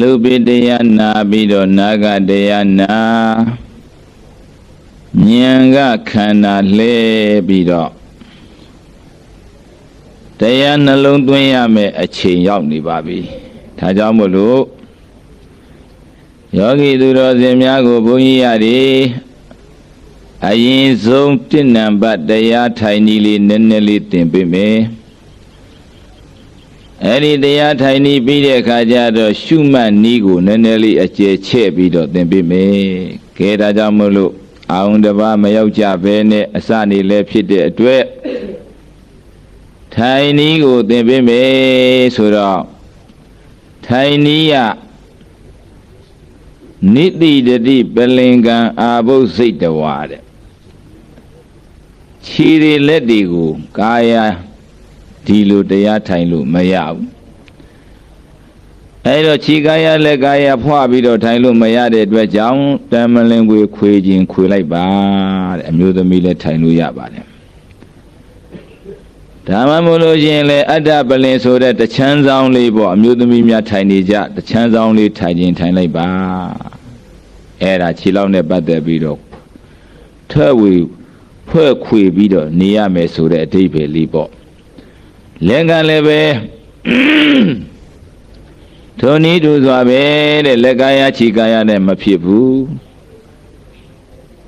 လုပိတရားနာပြီးတော့နာဂတရားနာဉာဏ်ကခန္ဓာလှဲပြီးတော့တရားနှလုံးသွင်းရမယ်အချိန်ရောက်နေပါပြီဒါကြောင့်မို့လို့ယောဂီသူတော်စင်များကိုဘုန်းကြီးရတယ်အရင်ဆုံးတင့်နံပါတ်တရားထိုင်နည်းလေးနည်းနည်းလေးသင်ပေးမယ် အဲ့ဒီတရားထိုင်နည်းပြီးတဲ့အခါကျတော့ရှုမှတ်နည်းကိုနည်းနည်းလေးအကျယ်ချဲ့ပြီးတော့သင်ပေးမယ်ကဲဒါကြောင့်မို့လို့အာဝံတစ်ပါးမရောက်ကြဘဲနဲ့အစနေလဲဖြစ်တဲ့အတွက်ထိုင်နည်းကိုသင်ပေးမယ်ဆိုတော့ထိုင်နည်းကနိတိတတိပလင်ကံအာဘုစိတ်တဝါတဲ့ခြေတွေလက်တွေကိုကာယ ဒီလိုတရားထိုင်လို့မရဘူးအဲတော့ခြေကာယလက်ကာယဖွာပြီးတော့ထိုင်လို့မရတဲ့အတွက်ကြောင့်တမလင်ကိုခွေခြင်းခွေလိုက်ပါတဲ့အမျိုးသမီးလည်းထိုင်လို့ရပါတယ်ဒါမှမဟုတ်လို့ရှိရင်လေအတ္တပလင်ဆိုတဲ့တချမ်းဆောင်လေးပေါ့အမျိုးသမီးများထိုင်နေကြတချမ်းဆောင်လေးထိုင်ခြင်းထိုင်လိုက်ပါအဲ့ဒါခြေလောက်နဲ့ပတ်သက်ပြီးတော့ထွက်ဝေဖွဲ့ခွေပြီးတော့နေရမယ်ဆိုတဲ့အဓိပ္ပာယ်လေးပေါ့ လက်ကလည်းပဲထိုနည်းတူစွာပဲတဲ့လက်ကာယခြေကာယနဲ့မဖြစ်ဘူး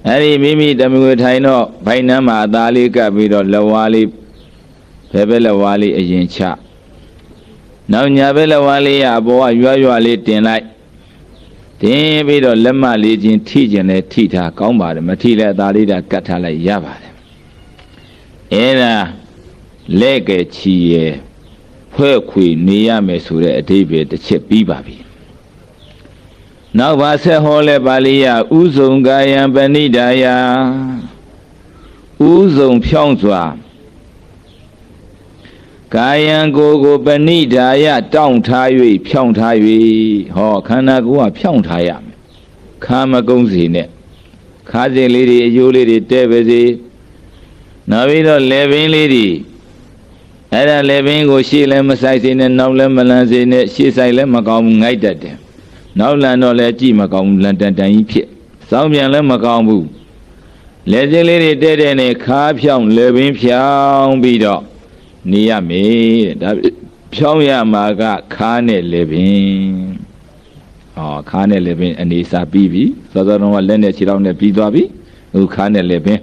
အဲ့ဒီမိမိတမွေထိုင်တော့ဘိုင်နှမ်းမှာအသားလေးကပ်ပြီးတော့လက်ဝါးလေးဘယ်ဘက်လက်ဝါးလေးအရင်ချနောက်ညာဘက်လက်ဝါးလေးကအပေါ်ကရွရွလေးတင်လိုက်တင်ပြီးတော့လက်မလေးချင်းထိကျင်လဲထိထားကောင်းပါတယ်မထိလဲအသားလေးဒါကတ်ထားလိုက်ရပါတယ်အဲ့ဒါ လက်ကဲချီရဲ့ဖွဲ့ခွေနေရမယ်ဆိုတဲ့အဓိပ္ပာယ်တစ်ချက်ပြီးပါပြီနောက်ပါဆက်ဟောလဲပါဠိယဥဇုံကာယံပဏိဒါယဥဇုံဖြောင်းစွာကာယံကိုယ်ကိုပဏိဒါယတောင့်ထား၍ဖြောင်းထား၍ဟောခန္ဓာကိုယ်ကဖြောင်းထားရမယ်ခါမကုန်းစီနဲ့ခါစဉ်လေးတွေအယိုးလေးတွေတဲ့ပါစေနောက်ပြီးတော့လေပင်လေးတွေ အဲ့ဒါလေပင်ကိုရှေ့လည်းမဆိုင်စေနဲ့နောက်လည်းမလန်စေနဲ့ရှေ့ဆိုင်လည်းမကောင်းဘူးငိုက်တတ်တယ်နောက်လန်တော့လည်းကြည့်မကောင်းဘူးလန်တန်တန်ကြီးဖြစ်စောင်းပြန်လည်းမကောင်းဘူးလေစင်းလေးတွေတဲ့တဲ့နဲ့ခါဖြောင်းလေပင်ဖြောင်းပြီးတော့နေရမယ်တဲ့ဒါဖြောင်းရမှာကခါနဲ့လေပင်ဟောခါနဲ့လေပင်အနေစာပြီးပြီစောစောတော့လက်နဲ့ခြေထောက်နဲ့ပြီးသွားပြီအခုခါနဲ့လေပင်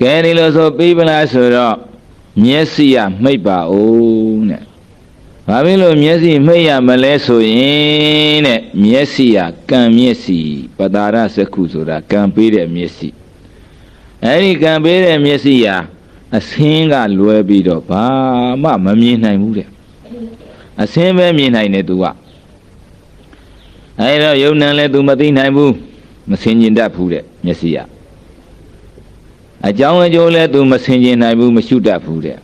ကဲဒီလိုဆိုပြီးပလားဆိုတော့ မျက်စိကမှိတ်ပါဦးတဲ့ဘာဖြစ်လို့မျက်စိမှိတ်ရမလဲဆိုရင်တဲ့မျက်စိကကံမျက်စိပတာရစကုဆိုတာကံပေးတဲ့မျက်စိအဲ့ဒီကံပေးတဲ့မျက်စိဟာအစင်းကလွဲပြီးတော့ဘာမှမမြင်နိုင်ဘူးတဲ့အစင်းပဲမြင်နိုင်တယ်သူကအဲ့တော့ယုံနံလဲသူမသိနိုင်ဘူးမစင်ကျင်တတ်ဘူးတဲ့မျက်စိက အကြောင်းအကျိုးလဲသူမစင်ကျင်နိုင်ဘူးမရှုတတ်ဘူးတဲ့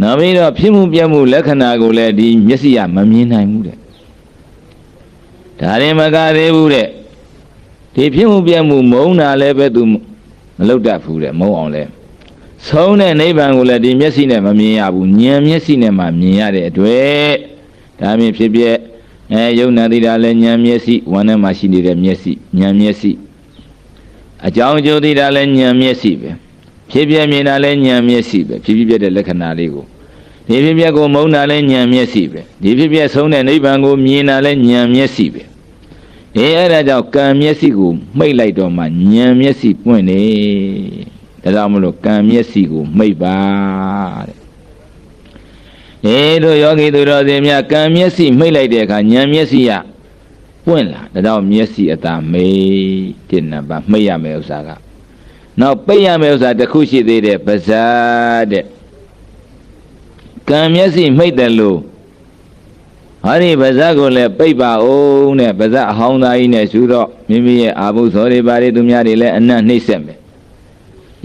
နောက်ပြီးတော့ဖြစ်မှုပြမှုလက္ခဏာကိုလည်းဒီမျက်စိကမမြင်နိုင်ဘူးတဲ့ဒါရင်မကသေးဘူးတဲ့ဒီဖြစ်မှုပြမှုမုံတာလည်းပဲသူမလုပ်တတ်ဘူးတဲ့မုံအောင်လဲဆုံးတဲ့နိဗ္ဗာန်ကိုလည်းဒီမျက်စိနဲ့မမြင်ရဘူးဉာဏ်မျက်စိနဲ့မှမြင်ရတဲ့အတွက်ဒါမြင်ဖြစ်ပြအဲယုံနာတိတာလည်းဉာဏ်မျက်စိဝမ်းထဲမှာရှိနေတဲ့မျက်စိဉာဏ်မျက်စိ အကြောင်းအကျိုးသိတာလည်းဉာဏ်မျက်စိပဲဖြစ်ပြမြင်တာလည်းဉာဏ်မျက်စိပဲဖြစ်ဖြစ်ပြတဲ့လက္ခဏာလေးကိုဒီဖြစ်ပြကိုမုန်းတာလည်းဉာဏ်မျက်စိပဲဒီဖြစ်ပြဆုံးတဲ့နိဗ္ဗာန်ကိုမြင်တာလည်းဉာဏ်မျက်စိပဲအေးအဲ့ဒါကြောင့်ကံမျက်စိကိုမှိတ်လိုက်တော့မှဉာဏ်မျက်စိပွင့်နေဒါကြောင့်မလို့ကံမျက်စိကိုမှိတ်ပါတဲ့အေးတို့ယောဂီသူတော်စင်များကံမျက်စိမှိတ်လိုက်တဲ့အခါဉာဏ်မျက်စိက ပွင့်လာဒါကြောင့်မျက်စိအသာမေးတဲ့နံပါတ်မှိတ်ရမယ်ဥစ္စာကနောက်ပိတ်ရမယ်ဥစ္စာတစ်ခုရှိသေးတယ်ပါဇာတဲ့ကံမျက်စိမှိတ်တယ်လို့ဟာဒီပါဇာကိုလည်းပိတ်ပါအောင်တဲ့ပါဇာအဟောင်းသားကြီးနဲ့ရှုတော့မိမိရဲ့အာဘုဇောတွေဘာတွေသူများတွေလည်းအနတ်နှိမ့်ဆက်မယ်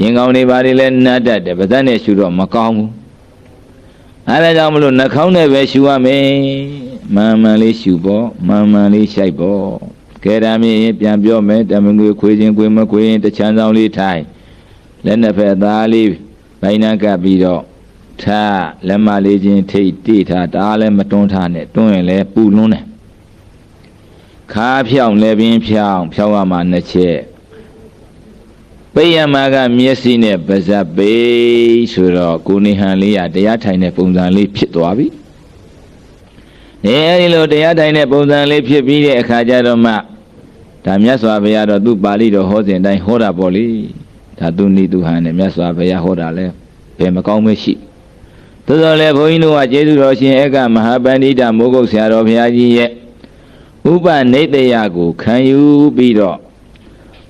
ရင်ကောင်းတွေဘာတွေလည်းနတ်တတ်တယ်ပါဇာနဲ့ရှုတော့မကောင်းဘူးအဲဒါကြောင့်မလို့နှာခေါင်းနဲ့ပဲရှုရမယ် မှန်မှန်လေးရှုပေါ့မှန်မှန်လေးရှိုက်ပေါ့ကဲဒါမြင်ပြန်ပြောမယ်တမငွေခွေးချင်းခွေးမခွေးရင်တချမ်းဆောင်လေးထိုင်လက်နှစ်ဖက်သားလေးဘိုင်းနာကပ်ပြီးတော့ထားလက်မလေးချင်းထိတ်တိထားဒါလည်းမတွန်းထားနဲ့တွန်းရင်လည်းပူလွန်းတယ်ခါဖြောင်းလည်းပင်ဖြောင်းဖြောင်းရမှာနှစ်ချက်ပိယမကမျက်စိနဲ့ပါဇက်ပိဆိုတော့ကိုနေဟန်လေးရတရားထိုင်တဲ့ပုံစံလေးဖြစ်သွားပြီ အဲဒီလိုတရားထိုင်တဲ့ပုံစံလေးဖြစ်ပြီးတဲ့အခါကျတော့မှဒါမြတ်စွာဘုရားတော့သူပါဠိတော်ဟောစဉ်တိုင်းဟောတာပေါ့လေဒါသူနိသူဟန်နဲ့မြတ်စွာဘုရားဟောတာလဲဘယ်မကောင်းမရှိသို့တော်လည်းဘုန်းကြီးတို့ကကျေးဇူးတော်ရှင်ဧကမဟာပန္တိတမိုးကုတ်ဆရာတော်ဘုရားကြီးရဲ့ဥပနိတယကိုခံယူပြီးတော့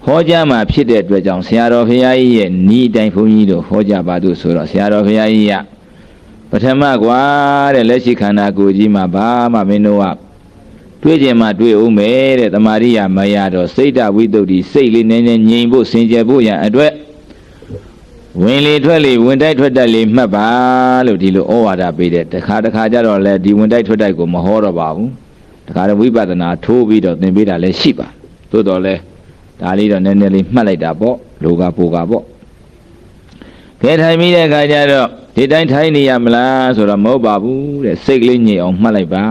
ဟောကြားမှာဖြစ်တဲ့အတွက်ကြောင့်ဆရာတော်ဘုရားကြီးရဲ့ဤအတိုင်းဘုန်းကြီးတို့ဟောကြားပါလို့ဆိုတော့ဆရာတော်ဘုရားကြီးက ပထမကွာတဲ့လက်ရှိခန္ဓာကိုယ်ကြီးမှာဘာမှမင်းတို့ကတွေ့ကြမှာတွေ့ဦးမယ်တဲ့တမာရိယာမရတော့စိတ်တဝိတ္တုစိတ်လေးနည်းနည်းငြိမ်ဖို့စင်ကြယ်ဖို့ရန်အတွက်ဝင်လေထွက်လေဝင်တိုက်ထွက်တိုက်လေမှတ်ပါလို့ဒီလိုဩဝါဒပေးတယ်တခါတခါကျတော့လေဒီဝင်တိုက်ထွက်တိုက်ကိုမဟောတော့ပါဘူးတခါတော့ဝိပဿနာထိုးပြီးတော့သင်ပေးတာလည်းရှိပါသို့တော်လည်းဒါလေးတော့နည်းနည်းလေးမှတ်လိုက်တာပေါ့လောကပိုကပေါ့ကဲထိုင်ပြီးတဲ့အခါကျတော့ ဒီတိုင်းထိုင်နေရမလားဆိုတော့မဟုတ်ပါဘူးတဲ့စိတ်ကလေးညစ်အောင်မှတ်လိုက်ပါ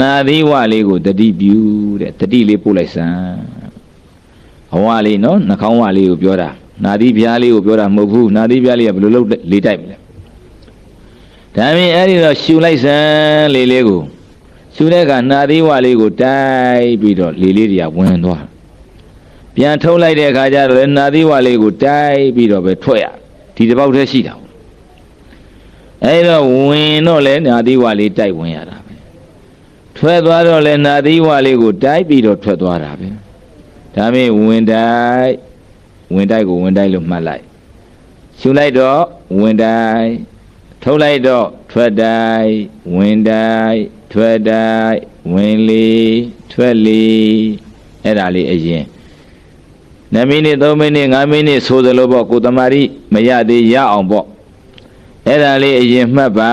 နာသီဝလေးကိုတတိပြုတဲ့တတိလေးပို့လိုက်စမ်းအဝလေးနော်နှာခေါင်းဝလေးကိုပြောတာနာသီပြားလေးကိုပြောတာမဟုတ်ဘူးနာသီပြားလေးကဘယ်လိုလုပ်လေးတိုက်မလဲဒါပြင်အဲ့ဒီတော့ရှူလိုက်စမ်းလေးလေးကိုရှူတဲ့အခါနာသီဝလေးကိုတိုက်ပြီးတော့လေးလေးတွေကဝင်သွားပြန်ထုတ်လိုက်တဲ့အခါကျတော့လည်းနာသီဝလေးကိုတိုက်ပြီးတော့ပဲထွက်ရဒီတစ်ပေါက်တည်းရှိတာ အဲ့တော့ဝင်တော့လည်းနာသီဝလေးတိုက်ဝင်ရတာပဲထွက်သွားတော့လည်းနာသီဝလေးကိုတိုက်ပြီးတော့ထွက်သွားတာပဲဒါမင်းဝင်တိုက်ဝင်တိုက်ကိုဝင်တိုက်လို့မှတ်လိုက်ရှုလိုက်တော့ဝင်တိုက်ထုတ်လိုက်တော့ထွက်တိုက်ဝင်တိုက်ထွက်တိုက်ဝင်လေထွက်လေအဲ့ဒါလေးအရင်2မိနစ်3မိနစ်5မိနစ်ဆိုသလိုပေါ့ကိုတမာရီမရသေးရအောင်ပေါ့ အဲ့ဒါလေးအရင်မှတ်ပါ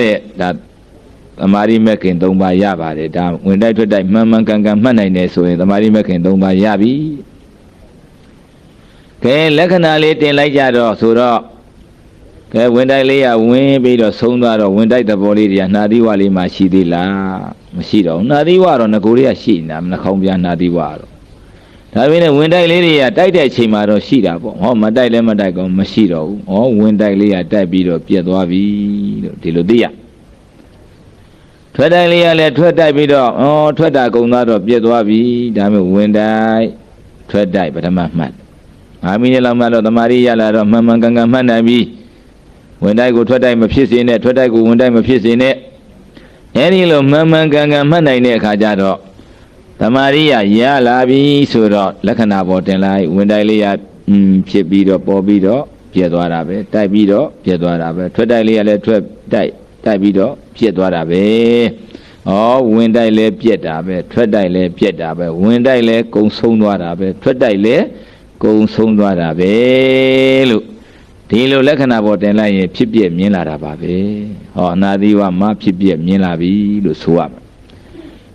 တဲ့ဒါတမာရီမက်ခင်3ပါးရပါတယ်ဒါဝင်တိုက်ထွက်တိုက်မှန်မှန်ကန်ကန်မှတ်နိုင်တယ်ဆိုရင်တမာရီမက်ခင်3ပါးရပြီကဲလက္ခဏာလေးတင်လိုက်ကြတော့ဆိုတော့ကဲဝင်တိုက်လေးရဝင်ပြီးတော့ဆုံးသွားတော့ဝင်တိုက်သဘောလေးတွေကနှာသီးဝလေးမှရှိသေးလားမရှိတော့ဘူးနှာသီးဝတော့ငကိုလေးကရှိနေတာနှာခေါင်းပြနှာသီးဝတော့ ဒါပေမဲ့ဝင်တိုက်လေးတွေကတိုက်တဲ့အချိန်မှာတော့ရှိတာပေါ့ဟောမတိုက်လည်းမတိုက်ကောမရှိတော့ဘူးဟောဝင်တိုက်လေးကတိုက်ပြီးတော့ပြက်သွားပြီလို့ဒီလိုသိရထွက်တိုက်လေးကလည်းထွက်တိုက်ပြီးတော့ဩထွက်တာကုံသွားတော့ပြက်သွားပြီဒါပေမဲ့ဝင်တိုက်ထွက်တိုက်ပထမမှတ်၅မိနစ်လောက်မှတော့တမာရီရလာတော့မှန်မှန်ကန်ကန်မှတ်နိုင်ပြီဝင်တိုက်ကိုထွက်တိုက်မဖြစ်စေနဲ့ထွက်တိုက်ကိုဝင်တိုက်မဖြစ်စေနဲ့အဲဒီလိုမှန်မှန်ကန်ကန်မှတ်နိုင်တဲ့အခါကျတော့ တမာရိယရလာပြီဆိုတော့လက္ခဏာပေါ်တင်လိုက်ဝင်တိုက်လေးရอืมဖြစ်ပြီးတော့ပေါ်ပြီးတော့ပြက်သွားတာပဲတိုက်ပြီးတော့ပြက်သွားတာပဲထွက်တိုက်လေးရလည်းထွက်တိုက်တိုက်ပြီးတော့ပြက်သွားတာပဲဩဝင်တိုက်လဲပြက်တာပဲထွက်တိုက်လဲပြက်တာပဲဝင်တိုက်လဲကုံဆုံးသွားတာပဲထွက်တိုက်လဲကုံဆုံးသွားတာပဲလို့ဒီလိုလက္ခဏာပေါ်တင်လိုက်ရင်ဖြစ်ပြမြင်လာတာပါပဲဟောအနာသီဝမဖြစ်ပြမြင်လာပြီလို့ဆိုရမယ်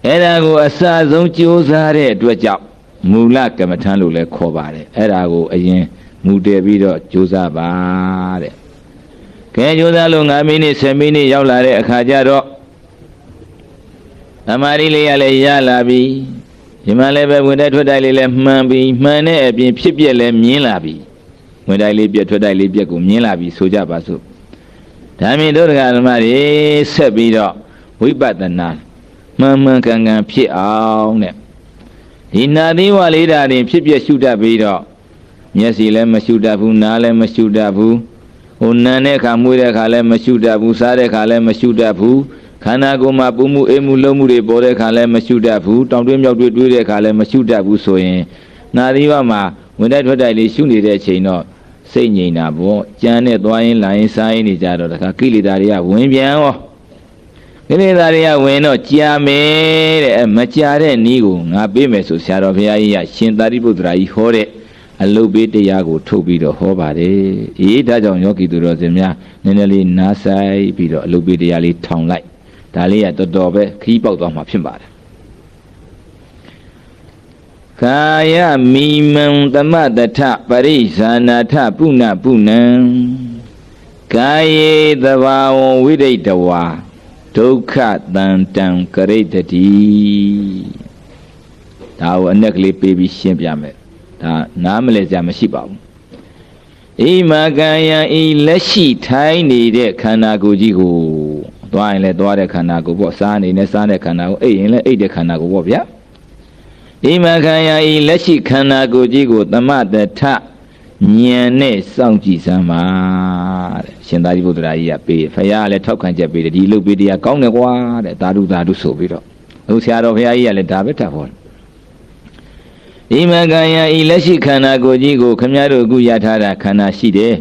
အဲ့ဒါကိုအစဆုံးကြိုးစားတဲ့အတွက်ကြောင့်မူလကမ္မထံလို့လည်းခေါ်ပါတယ်အဲ့ဒါကိုအရင်မူတည်ပြီးတော့ကြိုးစားပါတဲ့ကဲကြိုးစားလို့9မိနစ်10မိနစ်ရောက်လာတဲ့အခါကျတော့သမာဓိလေးရလည်းရလာပြီဒီမှာလည်းပဲဝင်တဲ့ထွက်တိုက်လေးလည်းမှန်ပြီမှန်တဲ့အပြင်ဖြစ်ပြက်လည်းမြင်လာပြီဝင်တိုက်လေးပြက်ထွက်တိုက်လေးပြက်ကိုမြင်လာပြီဆိုကြပါစို့ဒါမြင်တို့တရားဓမ္မတွေဆက်ပြီးတော့ဝိပဿနာ မှန်မှန်ကန်ကန်ဖြစ်အောင်တဲ့ဒီနာသီဝလေးဓာတ်ရင်ဖြစ်ပြရှုတတ်ပြီးတော့မျက်စိလည်းမရှုတတ်ဘူးနားလည်းမရှုတတ်ဘူးဟိုနံတဲ့အခါမွေးတဲ့အခါလည်းမရှုတတ်ဘူးစားတဲ့အခါလည်းမရှုတတ်ဘူးခန္ဓာကိုယ်မှာပူမှုအေးမှုလုံးမှုတွေပေါ်တဲ့အခါလည်းမရှုတတ်ဘူးတောင်တွင်းမြောက်တွင်းတွေးတဲ့အခါလည်းမရှုတတ်ဘူးဆိုရင်နာသီဝမှာဝင်တိုက်ထွက်တိုက်လေးရှုနေတဲ့အချိန်တော့စိတ်ငြိမ်တာပေါ့ကြမ်းနဲ့သွားရင်လာရင်စားရင်နေကြတော့တခါကိလေသာတွေကဝင်ပြန်ရော ကိလေသာတွေကဝင်တော့ကြာမယ်တဲ့မကြာတဲ့နီးကိုငါပေးမယ်ဆိုဆရာတော်ဘုရားကြီးကရှင်သာရိပုတ္တရာကြီးဟောတဲ့အလုတ်ပေးတရားကိုထုတ်ပြီးတော့ဟောပါတယ်အေးဒါကြောင့်ယောဂီသူတော်စင်များနည်းနည်းလေးနားဆိုင်ပြီးတော့အလုတ်ပေးတရားလေးထောင်လိုက်ဒါလေးကတော်တော်ပဲခီးပေါက်သွားမှာဖြစ်ပါတယ်ကာယမိမံသမတထပရိဇာနာထပုဏ္ဏပုဏ္ဏံကာယေသဘာဝဝိရိတဝါ ဒုက္ခတန်တံကရိတတိဒါကိုအနက်ကလေးပေးပြီးရှင်းပြမယ်ဒါနားမလဲစရာမရှိပါဘူးအိမာကံယံဤလက်ရှိထိုင်းနေတဲ့ခန္ဓာကိုယ်ကြီးကိုသွားရင်လည်းသွားတဲ့ခန္ဓာကိုယ်ပေါ့စားနေနဲ့စားတဲ့ခန္ဓာကိုအိပ်ရင်လည်းအိပ်တဲ့ခန္ဓာကိုယ်ပေါ့ဗျာအိမာကံယံဤလက်ရှိခန္ဓာကိုယ်ကြီးကို သမတထ ဉာဏ်နဲ့စောင့်ကြည့်စမ်းပါတဲ့ရှင်သာရိပုတ္တရာကြီးကပေးဖရာကလည်းထောက်ခံချက်ပေးတယ်ဒီလုတ်ပေးတရားကောင်းတယ်ကွာတဲ့သာဓုသာဓုဆိုပြီးတော့အခုဆရာတော်ဘုရားကြီးကလည်းဒါပဲထပ်ဟောတယ်ဒီမကံယဤလက်ရှိခန္ဓာကိုယ်ကြီးကိုခမည်းတော်အခုရထားတာခန္ဓာရှိတယ်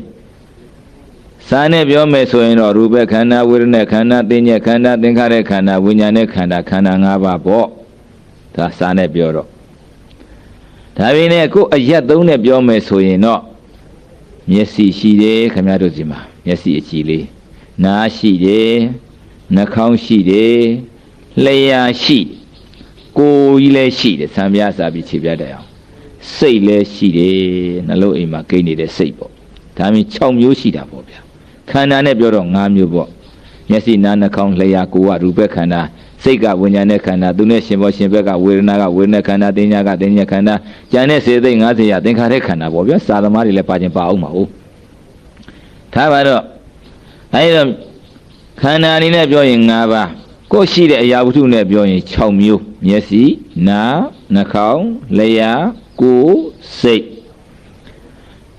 စာနဲ့ပြောမယ်ဆိုရင်တော့ရူပခန္ဓာဝေဒနာခန္ဓာသင်ညက်ခန္ဓာသင်္ခါရခန္ဓာဝိညာဉ်နဲ့ခန္ဓာခန္ဓာ၅ပါးပေါ့ဒါစာနဲ့ပြောတော့ ဒါပေမဲ့ကိုယ်အရက်သုံးနဲ့ပြောမယ်ဆိုရင်တော့မျက်စိရှိတယ်ခမည်းတော်စီမှာမျက်စိအကြည့်လေးနားရှိတယ်နှာခေါင်းရှိတယ်လျှာရှိတယ်ကိုယ်ကြီးလည်းရှိတယ်ဆံပြားစားပြီးခြေပြတဲ့အောင်စိတ်လည်းရှိတယ်နှလုံးအိမ်မှာကိန်းနေတဲ့စိတ်ပေါ့ဒါမျိုး6မျိုးရှိတာပေါ့ဗျာခန္ဓာနဲ့ပြောတော့5မျိုးပေါ့မျက်စိနားနှာခေါင်းလျှာကိုယ်ကရူပခန္ဓာ စိတ်ကဝိညာဉ်နဲ့ခန္ဓာသူနဲ့ရှင်ဘောရှင်ဘက်ကဝေဒနာကဝေဒနာခန္ဓာတင်ညာကတင်ညာခန္ဓာကြံတဲ့စေသိ50ရာသင်္ခါရခန္ဓာပေါ့ဗျာစာသမားတွေလည်းပါခြင်းပါအောင်ပါဟုတ်ထားပါတော့အဲဒီတော့ခန္ဓာအနေနဲ့ပြောရင်၅ပါးကိုယ်ရှိတဲ့အရာဝတ္ထုနဲ့ပြောရင်6မျိုးမျက်စိနားနှာခေါင်းလျှာကိုယ်စိတ်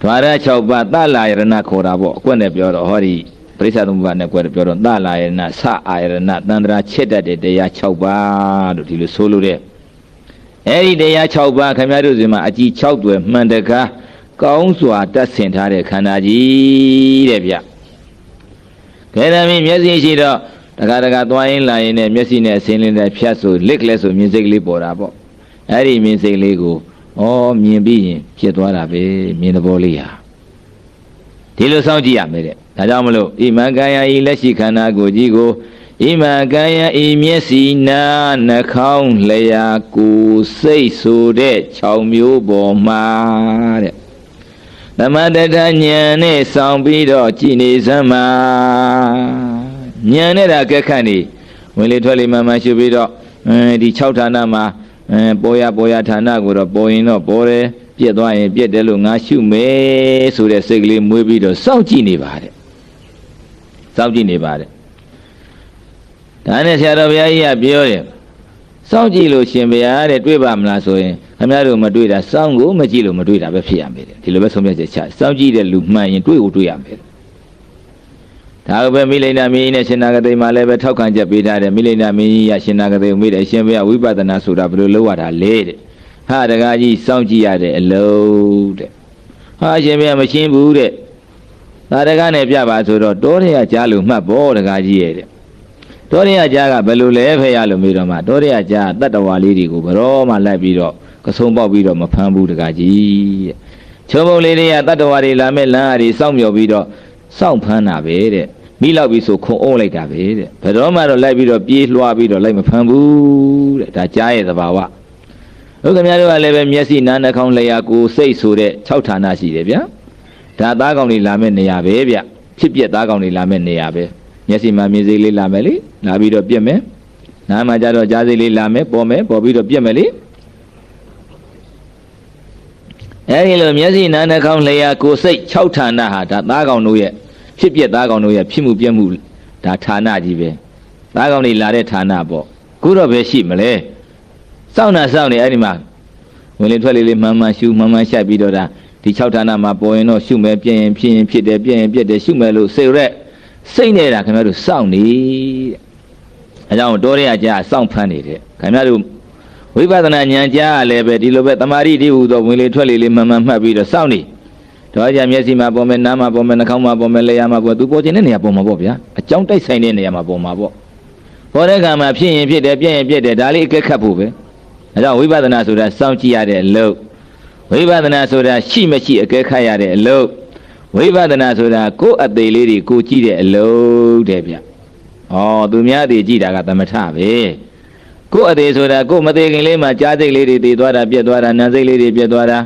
ဓဝရ6ပါးသလာယရဏခေါ်တာပေါ့အကွက်နဲ့ပြောတော့ဟောဒီ ပရိစ္ဆသမုပ္ပါနဲ့ကွက်ပြောတော့သလာယရဏဆအာယရဏတန္တရာချစ်တတ်တဲ့တရား6ပါးလို့ဒီလိုဆိုလို့တဲ့အဲ့ဒီတရား6ပါးခင်ဗျားတို့စီမှာအကြည့်6တွယ်မှန်တကားကောင်းစွာတတ်ဆင်ထားတဲ့ခန္ဓာကြီးတဲ့ဗျခဲတမီမျက်စိရှိတော့တခါတခါသွားရင်လာရင်နဲ့မျက်စိနဲ့အစင်းလေးနဲ့ဖြတ်ဆိုလစ်ကလေးဆိုမြင်စိတ်ကလေးပေါ်တာပေါ့အဲ့ဒီမြင်စိတ်လေးကိုဩမြင်ပြီးရင်ဖြစ်သွားတာပဲမြင်တဲ့ဘောလေးဟာဒီလိုစောင့်ကြည့်ရမယ်တဲ့ ဒါကြောင့်မလို့ဣမံကံယဤလက်ရှိခန္ဓာကိုယ်ကြီးကိုဣမံကံယဤမျက်စိနာနှာခေါင်းလျှာကိုယ်စိတ်ဆိုတဲ့6မျိုးပေါ်မှာတဲ့သမတထဉာဏ်နဲ့ဆောင်ပြီးတော့ကြည်နေစမ်းမှာဉာဏ်နဲ့တာကက်ခတ်နေဝင်လေထွက်လေမှန်မှန်ရှုပြီးတော့အဲဒီ6ဌာနမှာအဲပေါ်ရပေါ်ရဌာနကိုတော့ပေါ်ရင်တော့ပေါ်တယ်ပြက်သွားရင်ပြက်တယ်လို့ငါရှုမယ်ဆိုတဲ့စိတ်ကလေးမွေးပြီးတော့စောင့်ကြည့်နေပါတဲ့ စောင့်ကြည့်နေပါတဲ့ဒါနဲ့ဆရာတော်ဘုရားကြီးကပြောတယ်စောင့်ကြည့်လို့ရှင်ဘုရားတဲ့တွေ့ပါမလားဆိုရင်ခင်ဗျားတို့မတွေ့တာစောင့်ကိုမကြည့်လို့မတွေ့တာပဲဖြစ်ရမယ်တဲ့ဒီလိုပဲဆုံးဖြတ်ချက်ချစောင့်ကြည့်တဲ့လူမှန်ရင်တွေ့ကိုတွေ့ရမယ်ဒါကပဲမိလိန်နာမင်းကြီးနဲ့ရှင်နာဂတိမှာလည်းပဲထောက်ခံချက်ပေးထားတယ်မိလိန်နာမင်းကြီးကရှင်နာဂတိကိုမိတယ်ရှင်ဘုရားဝိပဿနာဆိုတာဘယ်လိုလုပ်ရတာလဲတဲ့ဟာတကားကြီးစောင့်ကြည့်ရတဲ့အလုံးတဲ့ဟာရှင်ဘုရားမရှင်းဘူးတဲ့ ဒါတကားနဲ့ပြပါဆိုတော့တောရရကြားလို့မှတ်ဖို့တကားကြီးရဲ့တဲ့တောရရကြားကဘယ်လိုလဲဖရလို့မေးတော့မှတောရရကြားတတ္တဝါလေးတွေကိုဘရောမှလိုက်ပြီးတော့ကဆုံပေါက်ပြီးတော့မဖမ်းဘူးတကားကြီးတဲ့ချုံပုံလေးတွေကတတ္တဝါတွေလာမဲ့လမ်းအရီစောင့်မျှော်ပြီးတော့စောင့်ဖမ်းတာပဲတဲ့မိလောက်ပြီဆိုခုံအုံးလိုက်တာပဲတဲ့ဘယ်တော့မှတော့လိုက်ပြီးတော့ပြေးလွှားပြီးတော့လိုက်မဖမ်းဘူးတဲ့ဒါကြားရဲ့သဘာဝဟုတ်ကဲ့များတို့ကလည်းပဲမျက်စိနားနှာခေါင်းလျှာကိုယ်စိတ်ဆိုတဲ့6ဌာနရှိတယ်ဗျာ ဒါသားကောင်တွေလာမဲ့နေရာပဲဗျဖြစ်ပြက်သားကောင်တွေလာမဲ့နေရာပဲမျက်စိမှာမြင်စိတ်လေးလာမယ်လေလာပြီးတော့ပြက်မယ်နားမှာကြတော့ကြားစိတ်လေးလာမယ်ပေါ်မယ်ပေါ်ပြီးတော့ပြက်မယ်လေအဲဒီလိုမျက်စိနားနှာခေါင်းလျှာကိုယ်စိတ်6ဌာနဟာဒါသားကောင်တို့ရဲ့ဖြစ်ပြက်သားကောင်တို့ရဲ့ဖြစ်မှုပြက်မှုဒါဌာနကြီးပဲသားကောင်တွေလာတဲ့ဌာနပေါ့ခုတော့ပဲရှိမလဲစောင့်နာစောင့်နေအဲ့ဒီမှာဝင်လေထွက်လေလေးမှန်မှန်ရှုမှန်မှန်ရှိပြီးတော့ဒါ ဒီ6ဌာနမှာပေါ်ရင်တော့ရှုမယ်ပြင်းရင်ဖြစ်ရင်ဖြစ်တယ်ပြင်းရင်ပြက်တယ်ရှုမယ်လို့စိတ်ရက်စိတ်နေတာခင်ဗျားတို့စောင့်နေတဲ့အဲကြောင့်တောရဲအကြာစောင့်ဖမ်းနေတဲ့ခင်ဗျားတို့ဝိပဿနာဉာဏ်ကြားလည်းပဲဒီလိုပဲတမာတိတိဟူသောဝင်လေထွက်လေလေးမှန်မှန်မှတ်ပြီးတော့စောင့်နေတော့ကြမျက်စိမှာပေါ်မယ်နားမှာပေါ်မယ်နှာခေါင်းမှာပေါ်မယ်လျှာမှာပေါ်သူပေါ်ခြင်းတဲ့နေရာပေါ်မှာပေါ့ဗျာအကြောင်းတိုက်ဆိုင်တဲ့နေရာမှာပေါ်မှာပေါ့ပေါ်တဲ့ခါမှာဖြစ်ရင်ဖြစ်တယ်ပြည့်ရင်ပြည့်တယ်ဒါလေးအကက်ခတ်ဖို့ပဲအဲကြောင့်ဝိပဿနာဆိုတာစောင့်ကြည့်ရတဲ့အလုပ် ဝိပဿနာဆိုတာရှိမရှိအကဲခတ်ရတဲ့အလုပ်ဝိပဿနာဆိုတာကိုယ်အသေးလေးတွေကိုကြည့်တဲ့အလုပ်တဲ့ဗျ။ဩသူများအသေးကြည့်တာကသမထပဲ။ကိုယ်အသေးဆိုတာကိုယ်မသေးခင်လေးမှာကြားစိတ်လေးတွေတည်သွားတာပြက်သွားတာနာစိတ်လေးတွေပြက်သွားတာ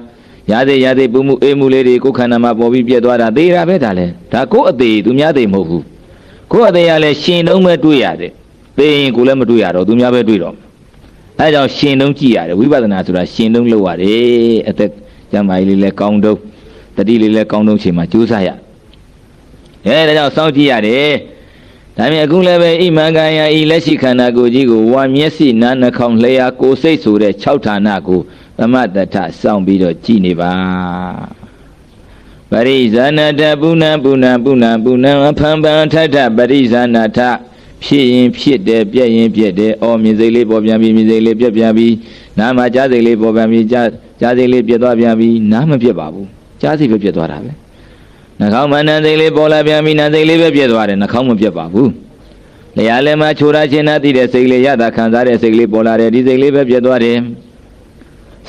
ရသေးရသေးပူမှုအေးမှုလေးတွေကိုယ်ခန္ဓာမှာပေါ်ပြီးပြက်သွားတာသေးတာပဲဒါလဲဒါကိုယ်အသေးသူများသေးမဟုတ်ဘူးကိုယ်အသေးရလဲရှင်တုံးပဲတွေ့ရတယ်သိရင်ကိုယ်လည်းမတွေ့ရတော့သူများပဲတွေ့တော့ အဲဒါကြောင့်ရှင်တုံးကြည့်ရတယ်ဝိပဿနာဆိုတာရှင်တုံးလုပ်ရတယ်အသက်ကျမ်းမာရေးလေးလဲကောင်းတုံးတတိလေးလဲကောင်းတုံးချိန်မှာကြိုးစားရအဲဒါကြောင့်စောင့်ကြည့်ရတယ်ဒါမြင်အခုလည်းပဲဣမံကံယဤလက်ရှိခန္ဓာကိုယ်ကြီးကိုဝါမျက်စိနားနှာခေါင်းလျှာကိုယ်စိတ်ဆိုတဲ့6ဌာနကိုပမတ္တထစောင့်ပြီးတော့ကြည်နေပါပရိဇာနာတပုဏ္ဏပုဏ္ဏပုဏ္ဏပုဏ္ဏအဖံပံထထပရိဇာနာထ ဖြစ်ရင်ဖြစ်တယ်ပြက်ရင်ပြက်တယ်အော်မြင်စိတ်လေးပေါ်ပြန်ပြီးမြင်စိတ်လေးပြက်ပြန်ပြီးနားမှာကြားစိတ်လေးပေါ်ပြန်ပြီးကြားကြားစိတ်လေးပြက်သွားပြန်ပြီးနားမပြက်ပါဘူးကြားစိတ်ပဲပြက်သွားတာပဲနှာခေါင်းမှာနားစိတ်လေးပေါ်လာပြန်ပြီးနားစိတ်လေးပဲပြက်သွားတယ်နှာခေါင်းမပြက်ပါဘူးလျှာလည်းမှာချိုးရခြင်းနာသိတဲ့စိတ်လေးရတာခံစားတဲ့စိတ်လေးပေါ်လာတယ်ဒီစိတ်လေးပဲပြက်သွားတယ်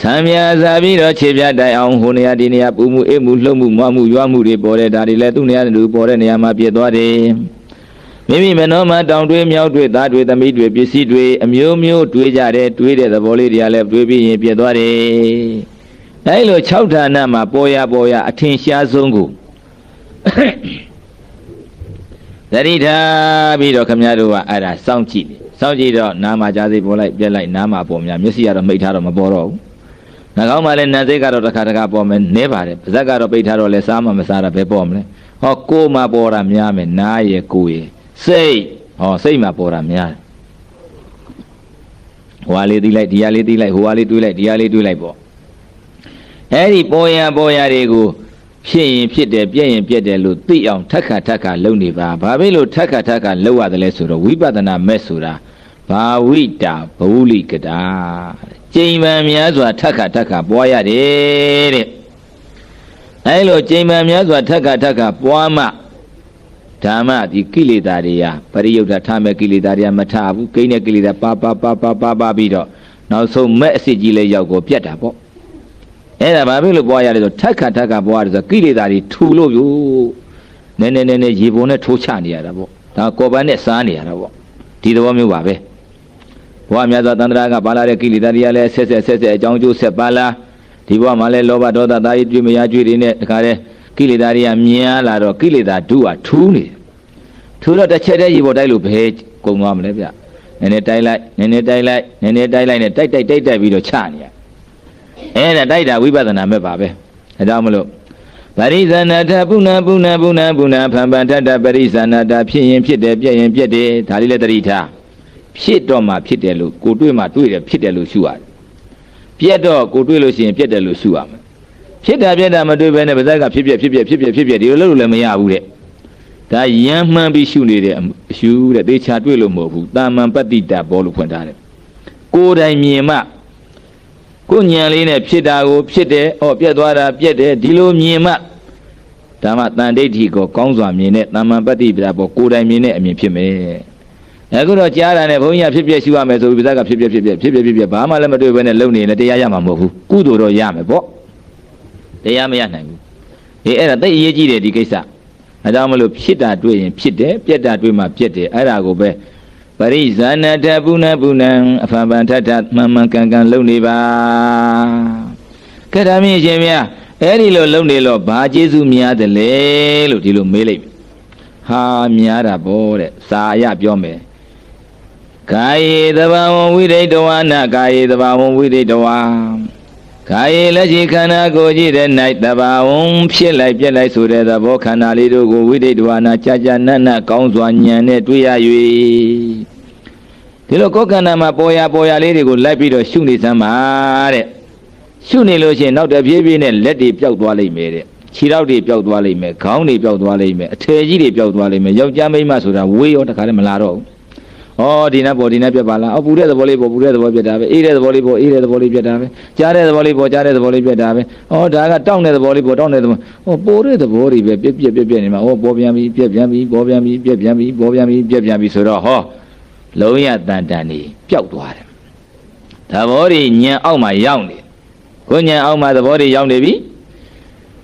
ဆံမြာစားပြီးတော့ခြေပြတိုင်အောင်ဟိုနေရာဒီနေရာပူမှုအေးမှုလှုပ်မှုမွားမှုရွားမှုတွေပေါ်တဲ့ဒါတွေလည်းသူ့နေရာတူပေါ်တဲ့နေရာမှာပြက်သွားတယ် မိမိမနှောမှာတောင်တွေးမြောက်တွေသားတွေသမီးတွေပစ္စည်းတွေအမျိုးမျိုးတွေးကြတယ်တွေးတဲ့သဘောလေးတွေကလည်းတွေးပြီးရင်ပြက်သွားတယ်အဲလို6ဌာနမှာပေါ်ရပေါ်ရအထင်ရှားဆုံးကိုသတိထားပြီးတော့ခမည်းတော်ကအဲ့ဒါစောင့်ကြည့်တယ်စောင့်ကြည့်တော့နားမှာကြားစိပေါ်လိုက်ပြက်လိုက်နားမှာပေါ်များမျက်စိကတော့မိတ်ထားတော့မပေါ်တော့ဘူးနှာခေါင်းမှာလည်းနာစိတ်ကတော့တစ်ခါတစ်ခါပေါ်မယ်နဲပါတယ်ပါးစပ်ကတော့ပိတ်ထားတော့လဲစားမှမစားတာပဲပေါ်မလဲဟောကိုယ်မှာပေါ်တာများမယ်နားရဲ့ကိုယ်ရဲ့ စိတ်ဟောစိတ်မှာပေါ်တာများတယ်ဟိုဟာလေးသိလိုက်ဒီဟာလေးသိလိုက်ဟိုဟာလေးတွေးလိုက်ဒီဟာလေးတွေးလိုက်ပေါ့အဲ့ဒီပေါ်ရပေါ်ရတွေကိုဖြစ်ရင်ဖြစ်တယ်ပြည့်ရင်ပြည့်တယ်လို့သိအောင်ထက်ခါထက်ခါလုပ်နေပါဘာဖြစ်လို့ထက်ခါထက်ခါလုပ်ရတယ်လဲဆိုတော့ဝိပဿနာမဲ့ဆိုတာဘာဝိတာဘဝလိကတာကျိန်ပံများစွာထက်ခါထက်ခါပွားရတယ်တဲ့အဲလိုကျိန်ပံများစွာထက်ခါထက်ခါပွားမှ ဓမ္မဒီကိလေသာတွေကပရိယုဒ္ဓထမဲ့ကိလေသာတွေကမထဘူးကိန်းတဲ့ကိလေသာပါပါပါပါပါပါပြီးတော့နောက်ဆုံးမဲ့အစစ်ကြီးလေးရောက်ကိုပြတ်တာပေါ့အဲ့ဒါဘာဖြစ်လို့ပွားရလဲဆိုထက်ခါထက်ခါပွားရတယ်ဆိုကိလေသာတွေထူလို့ယူနည်းနည်းနည်းနည်းရေပုံနဲ့ထိုးချနေရတာပေါ့ဒါကောပန်းနဲ့စားနေရတာပေါ့ဒီသဘောမျိုးပါပဲဘဝမြတ်စွာတန်ត្រာကပါလာတဲ့ကိလေသာတွေကလည်းဆက်ဆက်ဆက်ဆက်အကြောင်းကျိုးဆက်ပါလာဒီဘဝမှာလည်းလောဘဒေါသတာဤတွေ့မရတွေ့တွေနဲ့တခါတည်း ကိလေသာတွေကမြင်လာတော့ကိလေသာဒုဟာထူးနေတယ်ထူးတော့တစ်ချက်တည်းရေပေါ်တိုက်လို့ဘယ်ကုံသွားမလဲဗျနည်းနည်းတိုက်လိုက်နည်းနည်းတိုက်လိုက်နည်းနည်းတိုက်လိုက်နဲ့တိုက်တိုက်တိုက်တိုက်ပြီးတော့ချနေရအဲ့ဒါတိုက်တာဝိပဿနာမဲ့ပါပဲအဲဒါမလို့ပရိဇာနာထပုဏ္ဏပုဏ္ဏပုဏ္ဏပုဏ္ဏဖန်ပန်ထတပရိဇာနာတာဖြစ်ရင်ဖြစ်တယ်ပြက်ရင်ပြက်တယ်ဒါလေးလည်းတတိထားဖြစ်တော့မှဖြစ်တယ်လို့ကိုတွေ့မှတွေ့တယ်ဖြစ်တယ်လို့ရှုရတယ်ပြက်တော့ကိုတွေ့လို့ရှိရင်ပြက်တယ်လို့ရှုရမယ် ဖြစ်တာပြက်တာမတွေ့ဘဲနဲ့ပါဇက်ကဖြစ်ပြက်ဖြစ်ပြက်ဖြစ်ပြက်ဖြစ်ပြက်ဒီလိုလုပ်လို့လည်းမရဘူးတဲ့ဒါယမ်းမှန်ပြီးရှုနေတဲ့အရှုတဲ့သေချာတွေ့လို့မဟုတ်ဘူးတာမန်ပတ္တိတဘောလို့ဖွင့်ထားတယ်ကိုယ်တိုင်မြင်မှကိုညံလေးနဲ့ဖြစ်တာကိုဖြစ်တယ်။အော်ပြက်သွားတာပြက်တယ်ဒီလိုမြင်မှဒါမှတန်ဒိဋ္ဌိကိုကောင်းစွာမြင်တဲ့တမ္မာပတ္တိပြဘောကိုယ်တိုင်မြင်တဲ့အမြင်ဖြစ်မယ်။အခုတော့ကြားတာနဲ့ဘုန်းကြီးကဖြစ်ပြရှုရမယ်ဆိုပြီးပြသကဖြစ်ပြဖြစ်ပြဖြစ်ပြဖြစ်ပြဘာမှလည်းမတွေ့ဘဲနဲ့လုံနေရင်လည်းတရားရမှာမဟုတ်ဘူး။ကုသိုလ်တော့ရမယ်ပေါ့။ တရားမရနိုင်ဘူး။ဒီအဲ့ဒါသိအရေးကြီးတယ်ဒီကိစ္စ။အဲဒါမလို့ဖြစ်တာတွေ့ရင်ဖြစ်တယ်ပြက်တာတွေ့မှပြက်တယ်အဲ့ဒါကိုပဲပရိဇာနတပုဏ္ဏပုဏ္ဏအဖန်ပန်ထထမှန်မှန်ကန်ကန်လုံနေပါကဲဒါမြင့်ရှင်များအဲ့ဒီလိုလုံနေလို့ဘာကျေးဇူးများတယ်လဲလို့ဒီလိုမေးလိုက်ဟာများတာဗောတဲ့စာအရပြောမယ်ကာယေတဘာဝဝိရိတဝါနာကာယေတဘာဝဝိရိတဝါ ကာယေလက်ရှိခန္ဓာကိုယ်ကြည့်တဲ့၌တဘာဝဖြစ်လိုက်ပြက်လိုက်ဆိုတဲ့သဘောခန္ဓာလေးတို့ကိုဝိရိတဝါနာကြာကြာနတ်နတ်ကောင်းစွာဉာဏ်နဲ့တွေ့ရ၍ဒီလိုကိုယ်ခန္ဓာမှာပေါ်ရပေါ်ရလေးတွေကိုလိုက်ပြီးတော့ရှုနေစမ်းပါတဲ့ရှုနေလို့ရှိရင်နောက်တပြေးပြေးနဲ့လက်တွေပျောက်သွားလိမ့်မယ်တဲ့ခြေထောက်တွေပျောက်သွားလိမ့်မယ်ခေါင်းတွေပျောက်သွားလိမ့်မယ်အထည်ကြီးတွေပျောက်သွားလိမ့်မယ်ယောက်ျားမိန်းမဆိုတာဝေးရောတခါလည်းမလာတော့ဘူး ဩဒီနပေါ်ဒီနပြက်ပါလားအော်ပူတဲ့သဘောလေးပေါ်ပူတဲ့သဘောပြက်တာပဲအေးတဲ့သဘောလေးပေါ်အေးတဲ့သဘောလေးပြက်တာပဲကြားတဲ့သဘောလေးပေါ်ကြားတဲ့သဘောလေးပြက်တာပဲဩဒါကတောင့်တဲ့သဘောလေးပေါ်တောင့်တဲ့သဘောဟောပိုတဲ့သဘောတွေပဲပြက်ပြက်ပြက်ပြက်နေမှာဩပေါ်ပြန်ပြီပြက်ပြန်ပြီပေါ်ပြန်ပြီပြက်ပြန်ပြီပေါ်ပြန်ပြီပြက်ပြန်ပြီဆိုတော့ဟောလုံးရတန်တန်နေပျောက်သွားတယ်သဘောတွေညံအောက်မှာရောက်နေကိုညံအောက်မှာသဘောတွေရောက်နေပြီ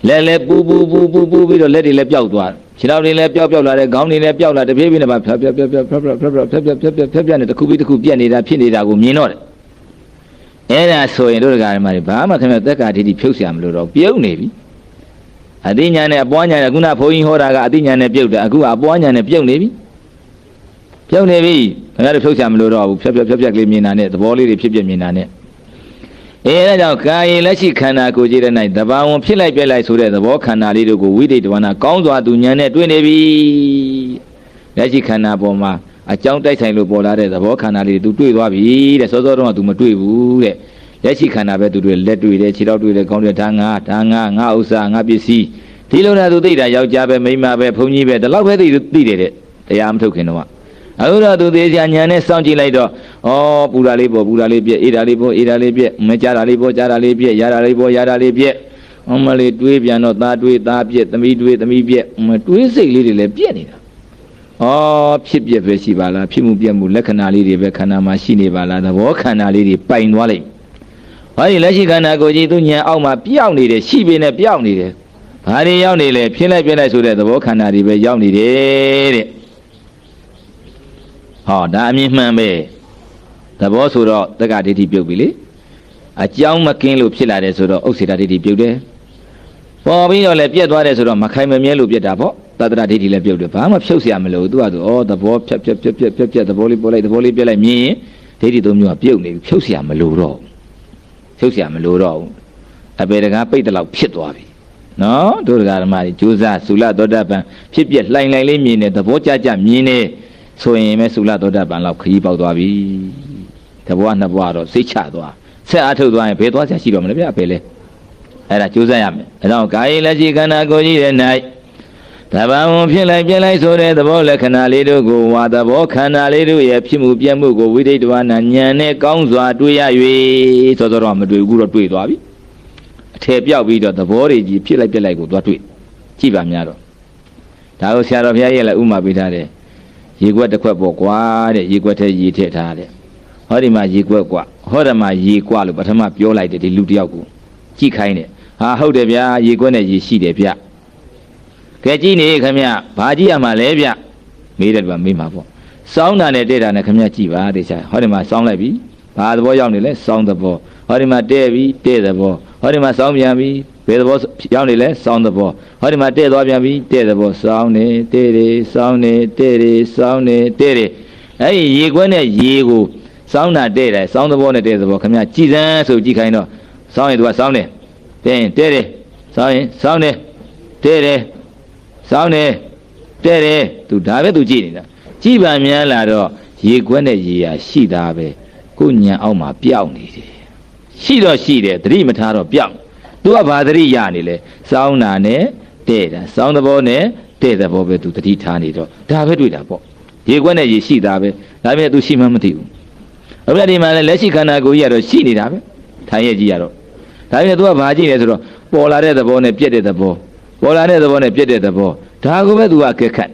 လက်လက်ပူပူပူပူပူပြီးတော့လက်တွေလည်းပျောက်သွား ခြေထောက်တွေလည်းပျောက်ပျောက်လာတယ်ခေါင်းတွေလည်းပျောက်လာတပြေးပြေးနဲ့ပါဖြတ်ဖြတ်ဖြတ်ဖြတ်ဖြတ်ဖြတ်ဖြတ်ဖြတ်ဖြတ်ဖြတ်ဖြတ်ဖြတ်ဖြတ်နဲ့တစ်ခုပြီးတစ်ခုပြက်နေတာဖြစ်နေတာကိုမြင်တော့တယ် အဲ့ဒါဆိုရင်တို့ဒကာဓမ္မတွေဘာမှခင်ဗျာတက္ကတိတိဖြုတ်เสียမလို့တော့ပြုတ်နေပြီအတိညာနဲ့အပွားညာနဲ့ခုနဘုန်းကြီးဟောတာကအတိညာနဲ့ပြုတ်တယ်အခုကအပွားညာနဲ့ပြုတ်နေပြီပြုတ်နေပြီခင်ဗျားတို့ဖြုတ်เสียမလို့တော့ဘူးဖြက်ဖြက်ဖြက်ဖြက်ကလေးမြင်တာနဲ့သဘောလေးတွေဖြစ်ဖြစ်မြင်တာနဲ့ အဲဒါကြောင့်ကာယလက်ရှိခန္ဓာကိုယ်ကြီးတဲ့၌တဘာဝင်ဖြစ်လိုက်ပြက်လိုက်ဆိုတဲ့သဘောခန္ဓာလေးတို့ကိုဝိသိတဝနာကောင်းစွာသူဉာဏ်နဲ့တွေ့နေပြီလက်ရှိခန္ဓာပေါ်မှာအကြောင်းတိုက်ဆိုင်လို့ပေါ်လာတဲ့သဘောခန္ဓာလေးတွေ तू တွေ့သွားပြီတဲ့စောစောတုန်းက तू မတွေ့ဘူးတဲ့လက်ရှိခန္ဓာပဲ तू တွေ့လက်တွေ့တယ်ခြေထောက်တွေ့တယ်ခေါင်းတွေ့ဒါငါဒါငါငါဥစ္စာငါပစ္စည်းဒီလိုနဲ့ तू သိတာယောက်ျားပဲမိန်းမပဲဘုန်းကြီးပဲဒီလောက်ပဲသိသိတယ်တဲ့တရားမထုတ်ခင်တော့ အခုတော့ तू သေးချာညာနဲ့စောင့်ကြည့်လိုက်တော့ဩပူတာလေးပေါ်ပူတာလေးပြက်အေးတာလေးပေါ်အေးတာလေးပြက်မကြတာလေးပေါ်ကြတာလေးပြက်ရတာလေးပေါ်ရတာလေးပြက်အမလေးတွေးပြန်တော့သားတွေးသားပြက်သမီးတွေးသမီးပြက်မတွေးစိတ်လေးတွေလည်းပြက်နေတာဩဖြစ်ပြက်ပဲရှိပါလားဖြစ်မှုပြက်မှုလက္ခဏာလေးတွေပဲခန္ဓာမှာရှိနေပါလားသဘောခန္ဓာလေးတွေပိုင်သွားလိုက်ဘာလို့လက်ရှိခန္ဓာကိုယ်ကြီးသူညာအောက်မှာပြောင်းနေတယ်ရှိပေနဲ့ပြောင်းနေတယ်ဘာတွေရောက်နေလဲဖြစ်လိုက်ပြက်လိုက်ဆိုတဲ့သဘောခန္ဓာတွေပဲရောက်နေတယ်တဲ့ ဟောဒါအမြင်မှန်ပဲသဘောဆိုတော့တက္ကဒိဋ္ဌိပြုတ်ပြီလေအကြောင်းမကင်းလို့ဖြစ်လာတယ်ဆိုတော့ဥစ္စေတဒိဋ္ဌိပြုတ်တယ်ပေါ်ပြီးတော့လည်းပြက်သွားတယ်ဆိုတော့မခိုင်မမြဲလို့ပြက်တာပေါ့သတ္တရဒိဋ္ဌိလည်းပြုတ်တယ်ဘာမှဖြုတ်เสียမလို့သူကသူဩသဘောဖြတ်ဖြတ်ဖြတ်ဖြတ်ဖြတ်ဖြတ်သဘောလေးပေါ်လိုက်သဘောလေးပြက်လိုက်မြင်ရင်ဒိဋ္ဌိသုံးမျိုးကပြုတ်နေပြီဖြုတ်เสียမလို့တော့ဖြုတ်เสียမလို့တော့အပေတကားပိတ်တလောက်ဖြစ်သွားပြီနော်တို့ဒကာဓမ္မတွေကြိုးစားသုလသောတပန်ဖြစ်ပြက်လှိုင်လှိုင်လေးမြင်နေသဘောကြကြမြင်နေ ဆိုရင်ပဲသုလသောတပန်လောက်ခရီးပေါက်သွားပြီတဘွားနှစ်ဘွားတော့စိတ်ချသွားဆက်အားထုတ်သွားရင်ဘယ်သွားဆရာရှိတော့မလဲဗျအဖေလဲအဲ့ဒါကြိုးစားရမယ်အဲတော့ကာယလက်ရှိခန္ဓာကိုယ်ကြီးရဲ့၌တဘာဝဖြစ်လိုက်ပြက်လိုက်ဆိုတဲ့သဘောလက္ခဏာလေးတို့ကိုဝါသဘောခန္ဓာလေးတို့ရဲ့ဖြစ်မှုပြက်မှုကိုဝိသိတဝနာဉာဏ်နဲ့ကောင်းစွာတွေ့ရ၍သောသောတော့မတွေ့ဘူးတော့တွေ့သွားပြီအထည်ပြောက်ပြီးတော့သဘောတွေကြီးဖြစ်လိုက်ပြက်လိုက်ကိုသွားတွေ့ကြည့်ပါများတော့ဒါကိုဆရာတော်ဘုရားရဲ့လည်းဥမာပေးထားတယ် ရေခွက်တစ်ခွက်ပေါ့ကွာတဲ့ရေခွက်ထဲရေထည့်ထားတဲ့ဟောဒီမှာရေခွက်ကွာဟောဒီမှာရေကွာလို့ပထမပြောလိုက်တယ်ဒီလူတယောက်ကိုကြည့်ခိုင်းတယ်ဟာဟုတ်တယ်ဗျာရေခွက်နဲ့ရေရှိတယ်ဗျကဲကြည့်နေခင်ဗျဘာကြည့်ရမှာလဲဗျမေးတယ်ဗျမေးမှာပေါ့စောင်းတာနဲ့တဲ့တာနဲ့ခင်ဗျကြည့်ပါတေချာဟောဒီမှာစောင်းလိုက်ပြီဘာသဘောရောက်နေလဲစောင်းသဘောဟောဒီမှာတဲ့ပြီတဲ့သဘောဟောဒီမှာစောင်းပြန်ပြီ ဘယ်သဘောရောက်နေလဲစောင်းသဘောဟောဒီမှာတဲ့သွားပြန်ပြီတဲ့သဘောစောင်းနေတဲ့တွေစောင်းနေတဲ့တွေစောင်းနေတဲ့တွေအဲ့ဒီရေခွက်နဲ့ရေကိုစောင်းတာတဲ့တယ်စောင်းသဘောနဲ့တဲ့သဘောခင်ဗျကြည်စမ်းဆိုကြည့်ခိုင်းတော့စောင်းရင်သူကစောင်းတယ်တဲ့ရင်တဲ့တယ်စောင်းရင်စောင်းတယ်တဲ့တယ်စောင်းတယ်တဲ့တယ်သူဒါပဲသူကြည့်နေတာကြည့်ပါများလာတော့ရေခွက်နဲ့ရေရရှိတာပဲကိုညံအောင်မှာပျောက်နေတယ်ရှိတော့ရှိတယ်သတိမထားတော့ပျောက် သူကဘာသတိရနေလဲစောင်းတာနဲ့တဲ့တာစောင်းသဘောနဲ့တဲ့သဘောပဲသူသတိထားနေတော့ဒါပဲတွေ့တာပေါ့ရေခွက်နဲ့ရေရှိတာပဲဒါပေမဲ့သူရှိမှမသိဘူးအခုဒီမှာလည်းလက်ရှိခန္ဓာကိုယ်ကြီးကတော့ရှိနေတာပဲထိုင်ရကြည့်ရတော့ဒါပေမဲ့သူကဘာကြည့်လဲဆိုတော့ပေါ်လာတဲ့သဘောနဲ့ပြက်တဲ့သဘောပေါ်လာတဲ့သဘောနဲ့ပြက်တဲ့သဘောဒါကိုပဲသူကကဲခတ်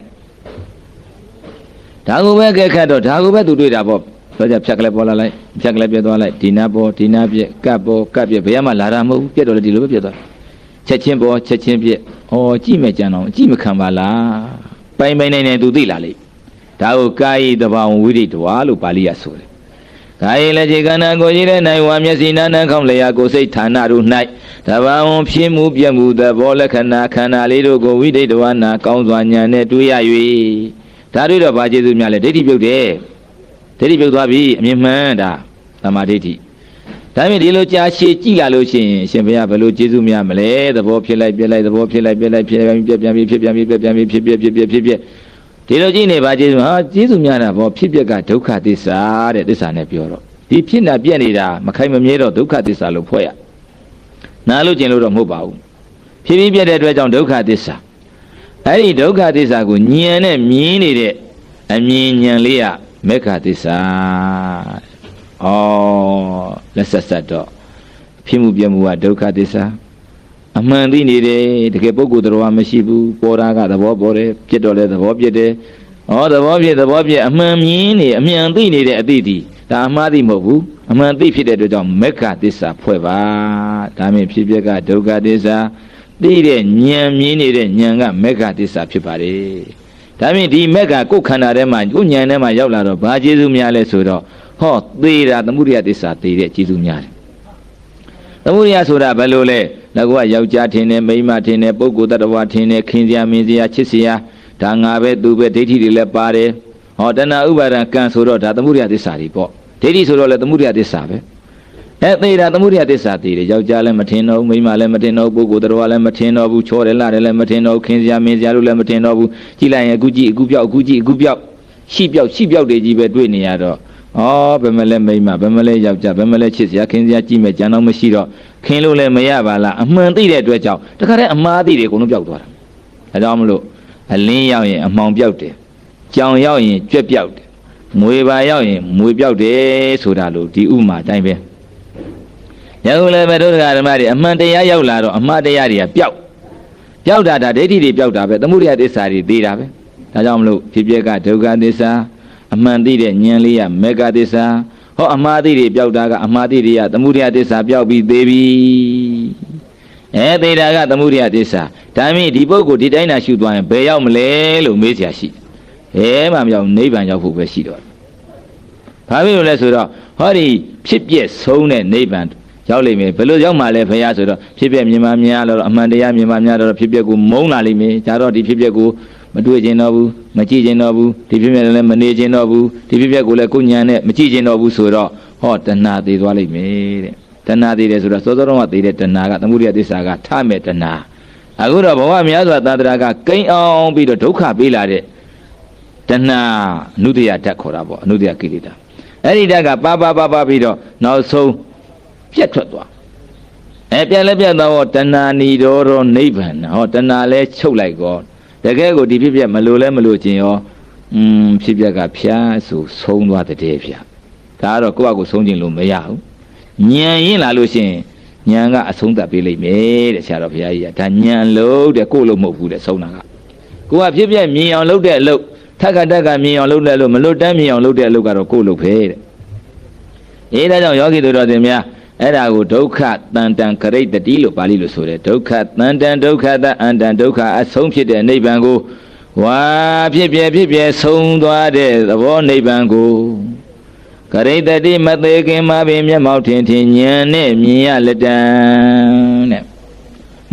ဒါကိုပဲကဲခတ်တော့ဒါကိုပဲသူတွေ့တာပေါ့ ဆိုကြဖြတ်ကလေးပေါ်လာလိုက်ဖြတ်ကလေးပြက်သွားလိုက်ဒီနာပေါ်ဒီနာပြက်ကပ်ပေါ်ကပ်ပြက်ဘယ်မှလာတာမဟုတ်ဘူးပြက်တော့လေဒီလိုပဲပြက်သွားချက်ချင်းပေါ်ချက်ချင်းပြက်ဩကြည့်မဲ့ကြံတော့ကြည့်မခံပါလားပိုင်ပိုင်နေနေသူသိလာလိမ့်ဒါကိုကာယိတဘာဝဝိရိတဝါလို့ပါဠိရဆိုတယ်ကာယလက်ခြေကန္နာကိုကြီးတဲ့နိုင်ဝါမျက်စိနာနှံခေါင်းလျာကိုစိတ်ဌာနတို့၌တဘာဝဖြစ်မှုပြမှုသဘောလက္ခဏာခန္ဓာလေးတို့ကိုဝိဒိတဝနာကောင်းစွာဉာဏ်နဲ့တွေ့ရ၍ဒါတွေ့တော့ဘာကျေစုများလဲဒိဋ္ဌိပြုတ်တယ် ဒိဋ္ဌိပြုတ်သွားပြီအမြင်မှန်ဒါသမာဓိဋ္ဌိဒါမြင်ဒီလိုကြာရှည်ကြည့်လာလို့ရှိရင်အရှင်ဘုရားဘယ်လိုကျေစုများမလဲသဘောဖြစ်လိုက်ပြက်လိုက်သဘောဖြစ်လိုက်ပြက်လိုက်ဖြစ်ပြန်ပြက်ပြန်ဖြစ်ပြန်ပြက်ပြန်ဖြစ်ပြက်ဖြစ်ပြက်ဖြစ်ပြက်ဒီလိုကြည့်နေပါကျေစုဟာကျေစုများတာဘောဖြစ်ပြက်ကဒုက္ခသစ္စာတဲ့သစ္စာနဲ့ပြောတော့ဒီဖြစ်နာပြက်နေတာမခိုင်မမြဲတော့ဒုက္ခသစ္စာလို့ဖွဲ့ရနားလို့ကျင်လို့တော့မဟုတ်ပါဘူးဖြစ်ပြီးပြက်တဲ့အတွက်ကြောင့်ဒုက္ခသစ္စာအဲ့ဒီဒုက္ခသစ္စာကိုညံနဲ့မြင်နေတဲ့အမြင်ညံလေးက မေခသစ္စာဩလက်ဆက်ဆက်တော့ဖြစ်မှုပြမှုကဒုက္ခသစ္စာအမှန်သိနေတယ်တကယ်ပုဂ္ဂိုလ်တော်မရှိဘူးပေါ်တာကသဘောပေါ်တယ်ပြစ်တော့လဲသဘောပြစ်တယ်ဩသဘောပြစ်သဘောပြစ်အမှန်မြင်နေအမှန်သိနေတဲ့အသိဒီဒါအမှားသိမဟုတ်ဘူးအမှန်သိဖြစ်တဲ့အတွက်ကြောင့်မေခသစ္စာဖွဲ့ပါဒါမြင်ဖြစ်ပြက်ကဒုက္ခသစ္စာသိတဲ့ဉာဏ်မြင်နေတဲ့ဉာဏ်ကမေခသစ္စာဖြစ်ပါတယ် ဒါမြင်ဒီမက်ကကိုယ်ခန္ဓာထဲမှာကိုယ်ဉာဏ်ထဲမှာရောက်လာတော့ဘာကျေစုများလဲဆိုတော့ဟောသေတာသမှုရိယသစ္စာသေတဲ့ကျေစုများတယ်သမုဒိယဆိုတာဘယ်လိုလဲငါကယောက်ျားထင်တယ်မိန်းမထင်တယ်ပုဂ္ဂိုလ်တ attva ထင်တယ်ခင်စရာမင်းစရာချစ်စရာဒါငါပဲသူပဲဒိဋ္ဌိတွေလည်းပါတယ်ဟောတဏှာဥပါဒံကံဆိုတော့ဒါသမုဒိယသစ္စာတွေပေါ့ဒိဋ္ဌိဆိုတော့လည်းသမုဒိယသစ္စာပဲ အဲသေတာသမုဒိယသစ္စာတည်တယ်ယောက်ျားလည်းမထင်တော့ဘူးမိန်းမလည်းမထင်တော့ဘူးပုဂ္ဂိုလ်တ attva လည်းမထင်တော့ဘူးချောတယ်လှတယ်လည်းမထင်တော့ဘူးခင်စရာမင်းစရာတို့လည်းမထင်တော့ဘူးကြည့်လိုက်ရင်အခုကြည့်အခုပြောက်အခုကြည့်အခုပြောက်ရှိပြောက်ရှိပြောက်တွေကြီးပဲတွေ့နေရတော့ဩဘယ်မလဲမိန်းမဘယ်မလဲယောက်ျားဘယ်မလဲချစ်စရာခင်စရာကြည့်မဲ့ကြံတော့မရှိတော့ခင်လို့လည်းမရပါလားအမှန်သိတဲ့အတွက်ကြောင့်တခါတည်းအမှားသိတွေအကုန်လုံးပြောက်သွားတာဒါကြောင့်မလို့အလင်းရောက်ရင်အမှောင်ပြောက်တယ်ကြောင်ရောက်ရင်ကြွက်ပြောက်တယ်မွေပါရောက်ရင်မွေပြောက်တယ်ဆိုတာလို့ဒီဥမာအတိုင်းပဲ ယခုလည်းပဲဒုဒကာဓမ္မတွေအမှန်တရားရောက်လာတော့အမှားတရားတွေကပျောက်ပျောက်တာဒါဒိဋ္ဌိတွေပျောက်တာပဲသမှုရိယသစ္စာတွေသေးတာပဲဒါကြောင့်မလို့ဖြစ်ပျက်ကဒုက္ခသစ္စာအမှန်သိတဲ့ဉာဏ်လေးကမေဃသစ္စာဟောအမှားသိတွေပျောက်တာကအမှားသိတွေကသမှုရိယသစ္စာပျောက်ပြီးသေးပြီအဲသေးတာကသမှုရိယသစ္စာဒါမှမဟုတ်ဒီပုဂ္ဂိုလ်ဒီတိုင်းသာရှုသွားရင်ဘယ်ရောက်မလဲလို့မေးစရာရှိအဲမှမရောက်နိဗ္ဗာန်ရောက်ဖို့ပဲရှိတော့ဘာဖြစ်လို့လဲဆိုတော့ဟောဒီဖြစ်ပျက်ဆုံးတဲ့နိဗ္ဗာန် ရောက်လိမ့်မယ်ဘယ်လိုရောက်မှလဲဖရာဆိုတော့ဖြစ်ပျက်မြင်မှများလို့အမှန်တရားမြင်မှများတော့ဖြစ်ပျက်ကိုမုန်းလာလိမ့်မယ်ဒါတော့ဒီဖြစ်ပျက်ကိုမတွေ့ကျင်တော့ဘူးမကြည့်ကျင်တော့ဘူးဒီဖြစ်ပျက်လည်းမနေကျင်တော့ဘူးဒီဖြစ်ပျက်ကိုလည်းကိုညံနဲ့မကြည့်ကျင်တော့ဘူးဆိုတော့ဟောတဏှာသေးသွားလိမ့်မယ်တဲ့တဏှာသေးတယ်ဆိုတော့စောစောတုန်းကသေးတဲ့တဏှာကသမှုရိယသစ္စာကထမဲ့တဏှာအခုတော့ဘဝများစွာသာတရာကကိန်းအောင်ပြီးတော့ဒုက္ခပေးလာတဲ့တဏှာအနုတ္တယဓာတ်ခေါ်တာပေါ့အနုတ္တယကိလေသာအဲ့ဒီဓာတ်ကပါပါပါပါပြီးတော့နောက်ဆုံး ပြတ်ထွက်သွားအဲပြန်လဲပြတ်သွားတော့တဏှာနီတော်တော့နိဗ္ဗာန်ဟောတဏှာလဲချုပ်လိုက်ကောတကယ်ကိုဒီဖြစ်ပြမလို့လဲမလို့ခြင်းရောอืมဖြစ်ပြကဖျားဆိုဆုံးသွားတဲ့တဲ့ဖျားဒါကတော့ကိုယ့်အကူဆုံးခြင်းလို့မရဘူးညံရင်လာလို့ရှိရင်ညံကအဆုံးသတ်ပေးလိမ့်မယ်တဲ့ဆရာတော်ဘုရားကြီးကဒါညံလို့တဲ့ကိုယ့်လို့မဟုတ်ဘူးတဲ့ဆုံးတာကကိုကဖြစ်ပြမြင်အောင်လုပ်တဲ့အလုပ်ထက်ကတက်ကမြင်အောင်လုပ်တဲ့အလုပ်မလွတ်တမ်းမြင်အောင်လုပ်တဲ့အလုပ်ကတော့ကိုယ့်လို့ပဲတဲ့အေးဒါကြောင့်ယောဂီတို့တော်တင်များ အဲ့ဒါကိုဒုက္ခတန်တံကရိတ္တိလို့ပါဠိလိုဆိုတယ်ဒုက္ခတန်တံဒုက္ခတအန္တံဒုက္ခအဆုံးဖြစ်တဲ့နိဗ္ဗာန်ကိုဝါဖြစ်ပြဖြစ်ပြဆုံးသွားတဲ့သဘောနိဗ္ဗာန်ကိုကရိတတိမသေးခင်မှာပင်မျက်မှောက်ထင်ထင်ဉာဏ်နဲ့မြင်ရလက်တံတဲ့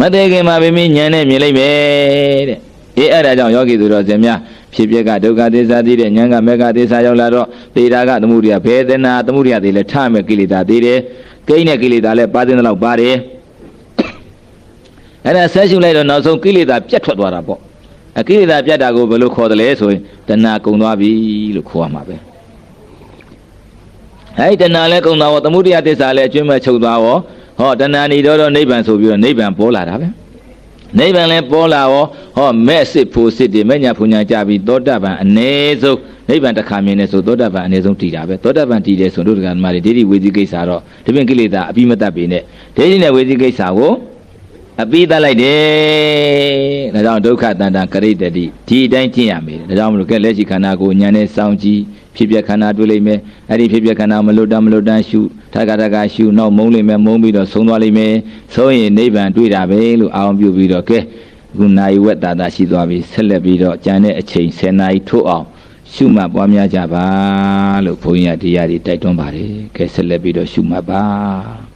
မသေးခင်မှာပင်ဉာဏ်နဲ့မြင်လိုက်မယ်တဲ့အေးအဲ့ဒါကြောင့်ယောဂီသူတော်စင်များဖြစ်ပြကဒုက္ခသစ္စာသိတဲ့ဉာဏ်ကမေဃသစ္စာရောက်လာတော့သေတာကသမှုရိယဘေဒနာသမှုရိယသေးလဲထမဲ့ကိလေသာသေးတယ် ကိန်းတဲ့ကိလေသာလဲပါတဲ့လောက်ပါတယ်အဲ့ဒါဆက်ရှုလိုက်တော့နောက်ဆုံးကိလေသာပြတ်ထွက်သွားတာပေါ့အကိလေသာပြတ်တာကိုဘယ်လိုခေါ်တယ်လဲဆိုရင်တဏှာကုံသွားပြီလို့ခေါ်ရမှာပဲအဲ့ဒီတဏှာလဲကုံသွားတော့သမှုရိယသစ္စာလဲအကျွမ်းမဲ့ချုပ်သွားတော့ဟောတဏှာနေတော့တော့နိဗ္ဗာန်ဆိုပြီးတော့နိဗ္ဗာန်ပေါ်လာတာပဲနိဗ္ဗာန်လဲပေါ်လာရောဟောမဲ့စစ်ဖို့စစ်တွေမဲ့ညာဖုန်ညာကြပြီးသောတပန်အ ਨੇ ဆုံး နိဗ္ဗာန်တစ်ခါမြင်နေဆိုသောတပန်အ ਨੇ ဆုံးတည်တာပဲသောတပန်တည်တယ်ဆိုတို့တရားဓမ္မတွေဒိဋ္ဌိဝေစီကိစ္စတော့ဒီပြင်ကိလေသာအပြီးမတတ်ပေနဲ့ဒိဋ္ဌိနဲ့ဝေစီကိစ္စကိုအပြီးတတ်လိုက်တယ်ဒါကြောင့်ဒုက္ခတန်တံကရိတ္တိဒီအတိုင်းကျင့်ရမယ်ဒါကြောင့်မလို့ကဲလက်ရှိခန္ဓာကိုဉာဏ်နဲ့စောင့်ကြည့်ဖြစ်ပြခန္ဓာတွေ့လိမ့်မယ်အဲ့ဒီဖြစ်ပြခန္ဓာမလွတ်တမ်းမလွတ်တမ်းရှုထကထကရှုနောက်မုန်းလိမ့်မယ်မုန်းပြီးတော့ဆုံးသွားလိမ့်မယ်ဆုံးရင်နိဗ္ဗာန်တွေ့တာပဲလို့အာရုံပြုပြီးတော့ကဲခုနိုင်ဝက်တာတာရှိသွားပြီဆက်လက်ပြီးတော့ကြံတဲ့အချိန်10နာရီထို့အောင် ရှုမှတ်ပွားများကြပါလို့ဘုန်းကြီးကတရားတွေတိုက်တွန်းပါတယ်ကဲဆက်လက်ပြီးတော့ရှုမှတ်ပါ